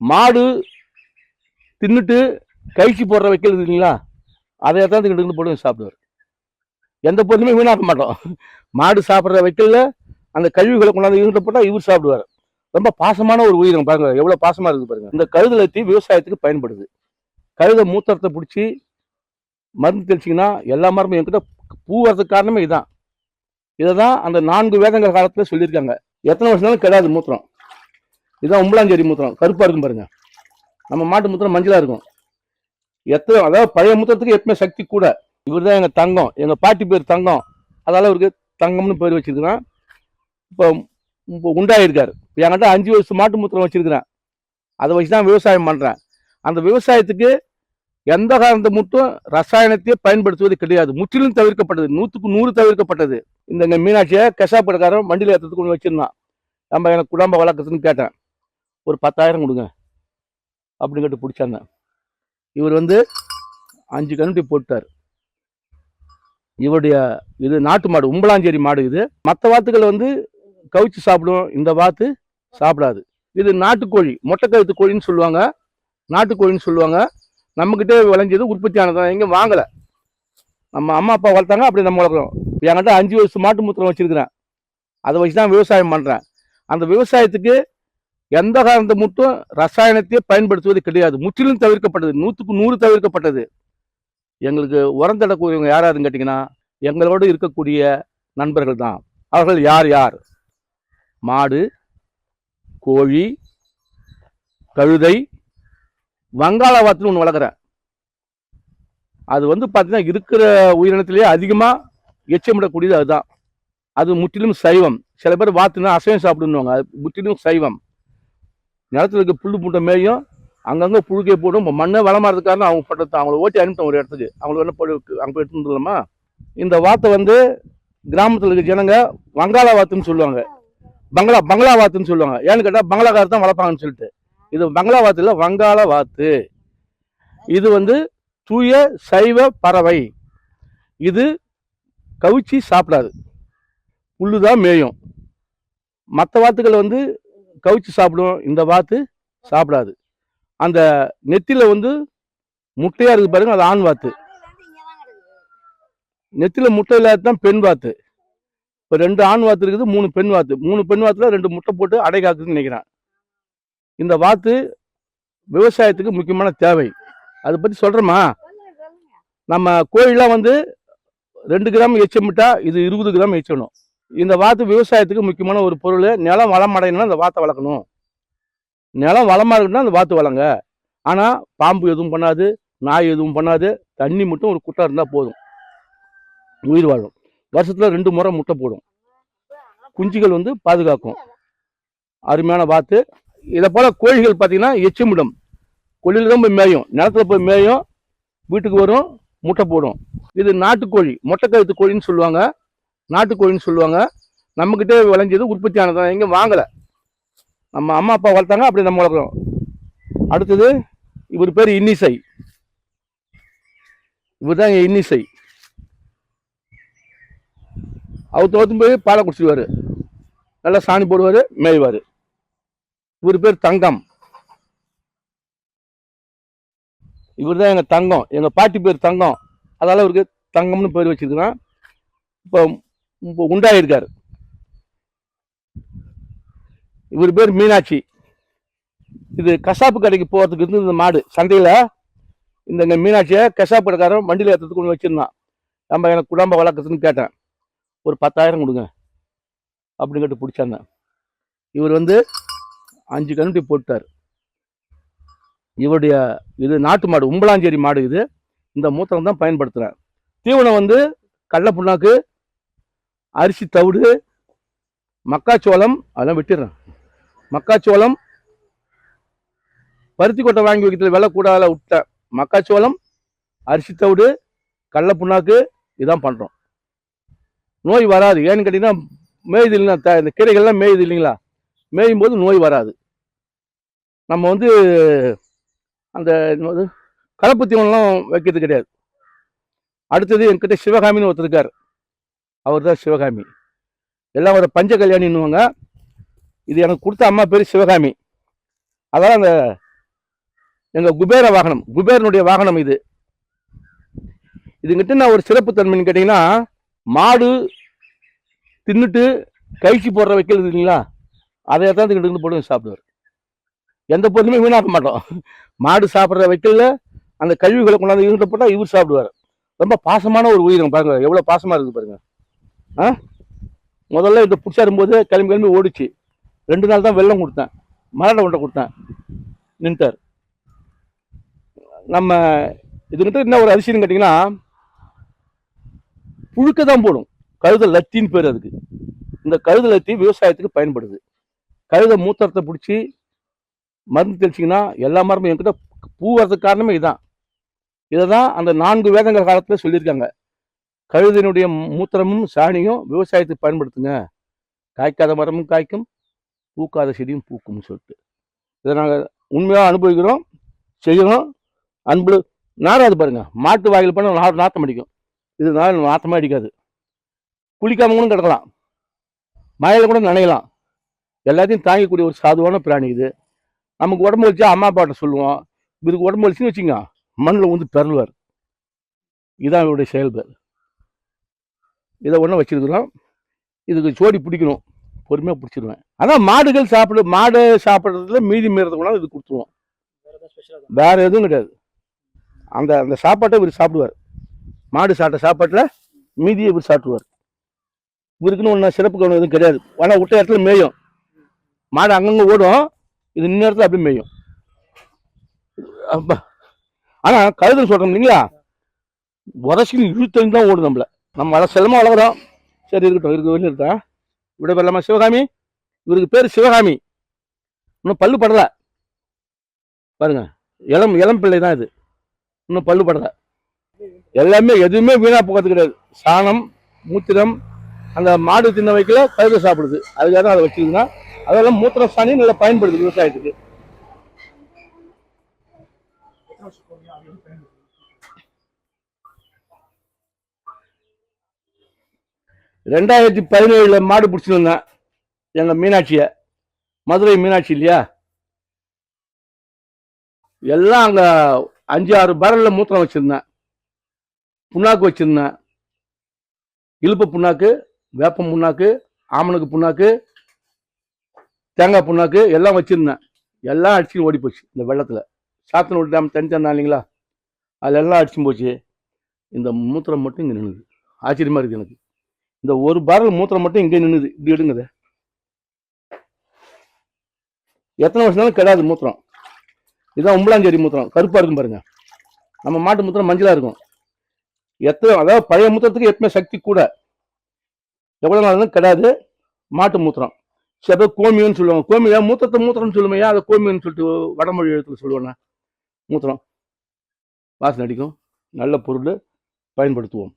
மாடு தின்னுட்டு கழிச்சு போடுற வைக்கிறது இல்லைங்களா? அதை தான் கிட்ட போட்டு சாப்பிடுவார். எந்த பொருளுமே வீணாக்க மாட்டோம். மாடு சாப்பிட்ற வைக்கல அந்த கழிவுகளை கொண்டாந்து இருந்து போட்டால் இவர் சாப்பிடுவார். ரொம்ப பாசமான ஒரு உயிரினம் பாருங்க. எவ்வளோ பாசமாக இருக்குது பாருங்க. இந்த கழுதலத்தி விவசாயத்துக்கு பயன்படுது. கழுத மூத்திரத்தை பிடிச்சி மருந்து தெளிச்சிங்கன்னா எல்லா மரமும் என்கிட்ட பூ வரதுக்கு காரணமே இதுதான் இதை தான் அந்த நான்கு வேதங்கள் காலத்தில் சொல்லியிருக்காங்க. எத்தனை வருஷம்னாலும் கிடையாது மூத்திரம். இதுதான் உம்பளாஞ்சேரி மூத்திரம். கருப்பாக இருக்கும் பாருங்க. நம்ம மாட்டு மூத்திரம் மஞ்சளாக இருக்கும். எத்தனை அதாவது பழைய மூத்திரத்துக்கு எப்பவுமே சக்தி கூட. இவர் தான் எங்கள் தங்கம். எங்கள் பாட்டி பேர் தங்கம். அதால் இவருக்கு தங்கம்னு பேர் வச்சிருக்கிறேன். இப்போ இப்போ உண்டாயிருக்காரு. இப்போ என்கிட்ட அஞ்சு வருஷம் மாட்டு மூத்திரம் வச்சுருக்கிறேன். அதை வச்சு தான் விவசாயம் பண்ணுறேன் அந்த விவசாயத்துக்கு எந்த காரணத்தை மட்டும் ரசாயனத்தையே பயன்படுத்துவது கிடையாது. முற்றிலும் தவிர்க்கப்பட்டது. நூற்றுக்கு நூறு தவிர்க்கப்பட்டது. இந்த மீனாட்சியை கெசாப்படக்காரன் வண்டியில் ஏற்றுறதுக்கு கொண்டு வச்சுருந்தான். நம்ம எனக்கு குடும்ப வளர்க்கறதுன்னு கேட்டேன். ஒரு பத்தாயிரம் கொடுங்க. அப்படின்னு கேட்டு பிடிச்சாங்க. இவர் வந்து அஞ்சு கண்ணுட்டி போட்டார். இவருடைய இது நாட்டு மாடு உம்பளாஞ்சேரி மாடு இது. மற்ற வாத்துக்கள் வந்து கவிச்சு சாப்பிடும். இந்த வாத்து சாப்பிடாது. இது நாட்டுக்கோழி மொட்டைக்கழுத்து கோழின்னு சொல்லுவாங்க. நாட்டுக்கோழின்னு சொல்லுவாங்க. நம்மக்கிட்டே விளைஞ்சது உற்பத்தி ஆனதான் எங்கேயும் வாங்கலை. நம்ம அம்மா அப்பா வளர்த்தாங்க. அப்படி நம்ம வளர்க்குறோம். என்கிட்ட அஞ்சு வருஷம் மாட்டு மூத்திரம் வச்சுருக்கிறேன். அதை வச்சு தான் விவசாயம் பண்ணுறேன் அந்த விவசாயத்துக்கு எந்த காரணத்தை மட்டும் ரசாயனத்தையே பயன்படுத்துவது கிடையாது. முற்றிலும் தவிர்க்கப்பட்டது. நூற்றுக்கு நூறு தவிர்க்கப்பட்டது. எங்களுக்கு உரம் தடக்கூடியவங்க யார் யாருன்னு கேட்டிங்கன்னா எங்களோடு இருக்கக்கூடிய நண்பர்கள் தான். அவர்கள் யார் யார்? மாடு கோழி கழுதை வங்காள வாத்துன்னு ஒன்று வளர்க்குறேன். அது வந்து பார்த்தீங்கன்னா இருக்கிற உயிரினத்திலேயே அதிகமாக எச்சமிடக்கூடியது அதுதான். அது முற்றிலும் சைவம். சில பேர் வாத்துனா அசைவம் சாப்பிடுவாங்க அது முற்றிலும் சைவம். நிலத்துல இருக்க புல்லு பூட்டை மேயும் அங்கங்கே புழுக்கே போடும். இப்போ மண்ணை வளமாறதுக்காக அவங்க பட்டத்தை அவங்கள ஓட்டி அனுப்பிட்டோம் ஒரு இடத்துக்கு. அவங்களுக்கு என்ன போய் அங்கே போய் எடுத்துட்டு இந்த வாத்தை வந்து கிராமத்தில் இருக்க ஜனங்க வங்காள வாத்துன்னு சொல்லுவாங்க. பங்களா பங்களா வாத்துன்னு சொல்லுவாங்க. ஏன்னு கேட்டால் பங்களாக்காரர் தான் வளர்ப்பாங்கன்னு சொல்லிட்டு. இது பங்களா வாத்து இல்லை வங்காள வாத்து. இது வந்து தூய சைவ பறவை. இது கவிச்சி சாப்பிடாது. புல்லு தான் மேயும். மற்ற வாத்துக்கள் வந்து கவிச்சு சாப்பிடும் இந்த வாத்து சாப்பிடாது. அந்த நெத்தியில் வந்து முட்டையாக இருக்குது பாருங்க அது ஆண் வாத்து. நெத்தியில் முட்டை இல்லாத தான் பெண் வாத்து. இப்போ ரெண்டு ஆண் வாத்து இருக்குது மூணு பெண் வாத்து. மூணு பெண் வாத்துல ரெண்டு முட்டை போட்டு அடை காக்குதுன்னு நினைக்கிறேன். இந்த வாத்து விவசாயத்துக்கு முக்கியமான தேவை. அதை பற்றி சொல்கிறோமா நம்ம கோழிலாம் வந்து ரெண்டு கிராம் எச்சமிட்டா இது இருபது கிராம் எச்சணும் இந்த வாத்து விவசாயத்துக்கு முக்கியமான ஒரு பொருள் நிலம் வளம் அடையணும்னா இந்த வாத்தை வளர்க்கணும். நிலம் வளமாக இருக்குன்னா அந்த வாத்து வளங்க. ஆனால் பாம்பு எதுவும் பண்ணாது நாய் எதுவும் பண்ணாது தண்ணி மட்டும் ஒரு குட்டாக இருந்தால் போதும். உயிர் வாழும். வருஷத்தில் ரெண்டு முறை முட்டை போடும். குஞ்சுகள் வந்து பாதுகாக்கும். அருமையான வாத்து. இதை போல் கோழிகள் பார்த்தீங்கன்னா எச்சமிடும். கொள்ளியில் தான் போய் மேயும். நிலத்துல போய் மேயும் வீட்டுக்கு வரும் முட்டை போடும். இது நாட்டுக்கோழி மொட்டைக்கழுத்து கோழின்னு சொல்லுவாங்க. நாட்டுக்கோழின்னு சொல்லுவாங்க. நம்மக்கிட்டே விளைஞ்சது உற்பத்தி தான் எங்கேயும் வாங்கலை. நம்ம அம்மா அப்பா வளர்த்தாங்க அப்படி நம்ம வளர்க்குறோம். அடுத்தது இவர் பேர் இன்னிசை. இவர் தான் இன்னிசை. அவர் தோற்றும் போய் பாலை குடிச்சிடுவார் நல்லா சாணி போடுவார் மேய்வார். இவர் பேர் தங்கம். இவர் தான் எங்கள் தங்கம். எங்கள் பாட்டி பேர் தங்கம். அதால் இவருக்கு தங்கம்னு பேர் வச்சுருக்கிறேன். இப்போ உண்டாயிருக்கார். இவர் பேர் மீனாட்சி. இது கசாப்பு கடைக்கு போகிறதுக்கு இருந்து இந்த மாடு சந்தையில் இந்த மீனாட்சியை கசாப்பு கடைக்காரன் வண்டியில் ஏற்றுறதுக்கு கொண்டு வச்சுருந்தான். நம்ம எனக்கு குடும்ப வளர்க்குறதுன்னு கேட்டேன். ஒரு பத்தாயிரம் கொடுங்க. அப்படின்னு கேட்டு பிடிச்சாங்க. இவர் வந்து அஞ்சு கண்ணுட்டி போட்டார். இவருடைய இது நாட்டு மாடு உம்பலாஞ்சேரி மாடு இது. இந்த மூத்திரம் தான் பயன்படுத்துகிறேன் தீவனம் வந்து கடல புண்ணாக்கு அரிசி தவிடு மக்காச்சோளம் அதெல்லாம் விட்டுடுறேன். மக்காச்சோளம் பருத்தி கொட்டை வாங்கி வைக்கிறது விலை கூடாத விட்டேன் மக்காச்சோளம் அரிசி தவிடு கடல புண்ணாக்கு இதான் பண்ணுறோம் நோய் வராது. ஏன்னு கேட்டிங்கன்னா மேயுது இல்லைன்னா த- இந்த கீரைகள்லாம் மேயுது இல்லைங்களா? மேயும் போது நோய் வராது. நம்ம வந்து அந்த கலப்பு தீவனம்லாம் வைக்கிறது கிடையாது. அடுத்தது என்கிட்ட சிவகாமின்னு ஒருத்தர் இருக்கார். அவர் தான் சிவகாமி. எல்லாம் ஒரு பஞ்ச கல்யாணின்னுவாங்க இது எனக்கு கொடுத்த அம்மா பேர் சிவகாமி. அதான் அந்த எங்கள் குபேர வாகனம் குபேரனுடைய வாகனம் இது. இதுங்கிட்ட நான் ஒரு சிறப்பு தன்மைன்னு கேட்டிங்கன்னா மாடு தின்னுட்டு கழிச்சு போடுற வைக்கிறது இல்லைங்களா? அதை தான் இங்கிட்டு இருந்து போட்டு சாப்பிடுவார். எந்த பொருளுமே வீணாக்க மாட்டோம். மாடு சாப்பிட்ற வைக்கல அந்த கழிவுகளை கொண்டாந்து இவங்கிட்ட போட்டால் இவர் சாப்பிடுவார். ரொம்ப பாசமான ஒரு உயிரினம் பாருங்கள் எவ்வளோ பாசமாக இருக்குது பாருங்கள் ஆ? முதல்ல இதை பிடிச்சாரும்போது கிளம்பி கிளம்பி ஓடிச்சு. ரெண்டு நாள் தான் வெள்ளம் கொடுத்தேன். மரடை ஒன்றை கொடுத்தேன். நின்ட்டார். நம்ம இதுக்கிட்ட என்ன ஒரு அரிசின்னு கேட்டிங்கன்னா புழுக்க தான் போடும். கழுத லத்தின்னு பேர் அதுக்கு. இந்த கழுத லத்தி விவசாயத்துக்கு பயன்படுது. கழுத மூத்திரத்தை பிடிச்சி மருந்து தெளிச்சிங்கன்னா எல்லா மரமும் என்கிட்ட பூ வரதுக்கு காரணமே இதுதான் இதை தான் அந்த நான்கு வேதங்கள் காலத்தில் சொல்லியிருக்காங்க. கழுதினுடைய மூத்திரமும் சாணியும் விவசாயத்துக்கு பயன்படுத்துங்க. காய்க்காத மரமும் காய்க்கும் பூக்காத செடியும் பூக்கும்னு சொல்லிட்டு. இதை நாங்கள் உண்மையாக அனுபவிக்கிறோம் செய்கிறோம். அன்பு நாராது பாருங்கள் மாட்டு வாயில் பண்ண நா நாத்தம் அடிக்கும். இது நாள் நாத்தமாக அடிக்காது. குளிக்காம கூட கிடக்கலாம். மழையில் கூட நனையலாம். எல்லாத்தையும் தாங்கக்கூடிய ஒரு சாதுவான பிராணி இது. நமக்கு உடம்பு வச்சா அம்மா அப்பாட்ட சொல்லுவோம். இதுக்கு உடம்பு வச்சுன்னு வச்சுங்க மண்ணில் வந்து பெறலுவார். இதான் இவருடைய செயல்பாடு. இதை ஒன்றும் வச்சிருக்கிறோம் இதுக்கு ஜோடி பிடிக்கணும். பொறுமையாக பிடிச்சிருவேன். ஆனால் மாடுகள் சாப்பிடு மாடு சாப்பிட்றதுல மீதி மீறது கூட இது கொடுத்துருவோம். வேற எதுவும் கிடையாது. அந்த அந்த சாப்பாட்டை இவர் சாப்பிடுவார். மாடு சாப்பிட்ட சாப்பாட்டில் மீதியை இவர் சாப்பிடுவார். இவருக்குன்னு ஒன்று சிறப்பு கவனம் எதுவும் கிடையாது. ஆனால் விட்ட இடத்துல மேயும். மாடு அங்கங்கே ஓடும். இது இடத்துல அப்படியே மேயும். ஆனால் கழுதல் சொல்கிறோம் இல்லைங்களா? உரசிக்கு இழுத்தறிஞ்சு தான் ஓடும் நம்மள. நம்ம வள செல்லமாக வளர்க்குறோம் சரி இருக்கட்டும் இருக்கு வெளியே இருக்கா? விட வரலாமா சிவகாமி? இவருக்கு பேர் சிவகாமி. இன்னும் பல்லு படலை. பாருங்க இளம் இளம் பிள்ளை தான் இது. இன்னும் பல்லு படலை. எல்லாமே எதுவுமே வீணாக போகிறது கிடையாது. சாணம் மூத்திரம் அந்த மாடு தின்ன வைக்கல கழுத சாப்பிடுது. அதுக்காக தான் அதை வச்சுருக்குன்னா அதெல்லாம் மூத்திரம் சாணி நல்லா பயன்படுது விவசாயத்துக்கு எத்தனை வருஷம் போறீங்க அது எப்படி பயன்படுது ரெண்டாயிரத்தி பதினேழில் மாடு பிடிச்சிட்டு வந்தேன். எங்கள் மீனாட்சியை. மதுரை மீனாட்சி இல்லையா? எல்லாம் அங்கே அஞ்சு ஆறு பரலில் மூத்திரம் வச்சுருந்தேன். புண்ணாக்கு வச்சுருந்தேன். இழுப்பு புண்ணாக்கு வேப்பம் புண்ணாக்கு ஆமனுக்கு புண்ணாக்கு தேங்காய் புண்ணாக்கு எல்லாம் வச்சுருந்தேன். எல்லாம் அடிச்சு ஓடி போச்சு இந்த வெள்ளத்துல. சாத்தனூர் டேம் தண்ணி தந்தா இல்லைங்களா? அதில் எல்லாம் அடிச்சு போச்சு. இந்த மூத்திரம் மட்டும் இங்கே நின்னுது. ஆச்சரியமாக இருக்குது எனக்கு. இந்த ஒரு பேரல் மூத்திரம் மட்டும் இங்கே நின்றுது இப்படி எடுங்குது. எத்தனை வருஷம்னாலும் கிடையாது மூத்திரம். இதுதான் உம்பளாஞ்சேரி மூத்திரம். கருப்பாக இருக்கும் பாருங்க. நம்ம மாட்டு மூத்திரம் மஞ்சளாக இருக்கும். எத்தனை அதாவது பழைய மூத்திரத்துக்கு எப்பவுமே சக்தி கூட. எவ்வளோ நாளும் கிடையாது மாட்டு மூத்திரம். சில பேர் கோமியம்னு சொல்லுவாங்க. கோமியா மூத்திரத்தை மூத்திரம்னு சொல்லுமையா? அதை கோமியம்னு சொல்லிட்டு வடமொழி எழுத்துல சொல்லுவேண்ணா மூத்திரம். வாசனை அடிக்கும். நல்ல பொருள் பயன்படுத்துவோம்.